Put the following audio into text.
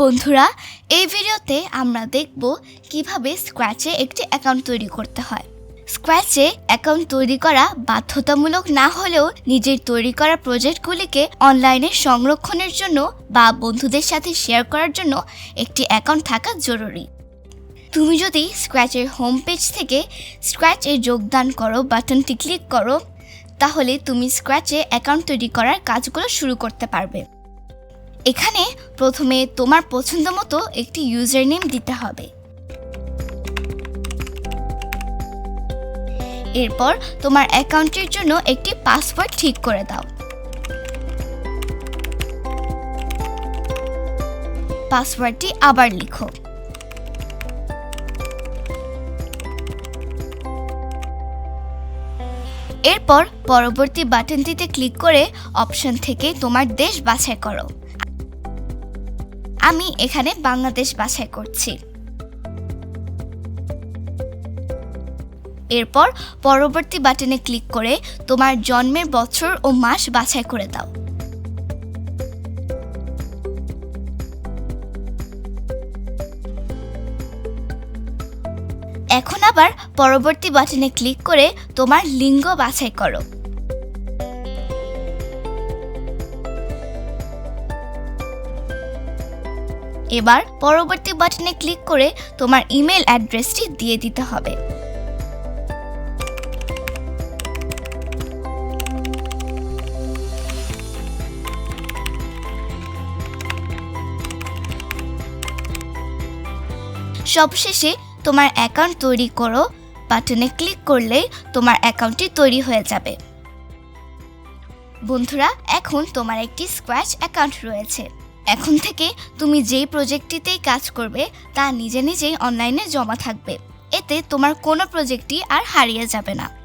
বন্ধুরা, এই ভিডিওতে আমরা দেখব কীভাবে স্ক্র্যাচে একটি অ্যাকাউন্ট তৈরি করতে হয়। স্ক্র্যাচে অ্যাকাউন্ট তৈরি করা বাধ্যতামূলক না হলেও নিজের তৈরি করা প্রজেক্টগুলিকে অনলাইনে সংরক্ষণের জন্য বা বন্ধুদের সাথে শেয়ার করার জন্য একটি অ্যাকাউন্ট থাকা জরুরি। তুমি যদি স্ক্র্যাচের হোম পেজ থেকে স্ক্র্যাচে যোগদান করো বাটনটি ক্লিক করো, তাহলে তুমি স্ক্র্যাচে অ্যাকাউন্ট তৈরি করার কাজগুলো শুরু করতে পারবে। এখানে প্রথমে তোমার পছন্দ মতো একটি ইউজার নেম দিতে হবে। এরপর তোমার অ্যাকাউন্টের জন্য একটি পাসওয়ার্ড ঠিক করে দাও। পাসওয়ার্ডটি আবার লিখো। এরপর পরবর্তী বাটনটিতে ক্লিক করে অপশন থেকে তোমার দেশ বাছাই করো। আমি এখানে বাংলাদেশ বাছাই করছি। এরপর পরবর্তী বাটনে ক্লিক করে তোমার জন্মের বছর ও মাস বাছাই করে দাও। এখন আবার পরবর্তী বাটনে ক্লিক করে তোমার লিঙ্গ বাছাই করো। এবার পরবর্তী বাটনে ক্লিক করে তোমার ইমেল অ্যাড্রেসটি দিয়ে দিতে হবে। সবশেষে তোমার অ্যাকাউন্ট তৈরি করো। বাটনে ক্লিক করলেই তোমার অ্যাকাউন্টটি তৈরি হয়ে যাবে। বন্ধুরা, এখন তোমার একটি স্ক্র্যাচ অ্যাকাউন্ট রয়েছে। এখন থেকে তুমি যেই প্রজেক্টটিতেই কাজ করবে, তা নিজে নিজেই অনলাইনে জমা থাকবে। এতে তোমার কোনো প্রজেক্টই আর হারিয়ে যাবে না।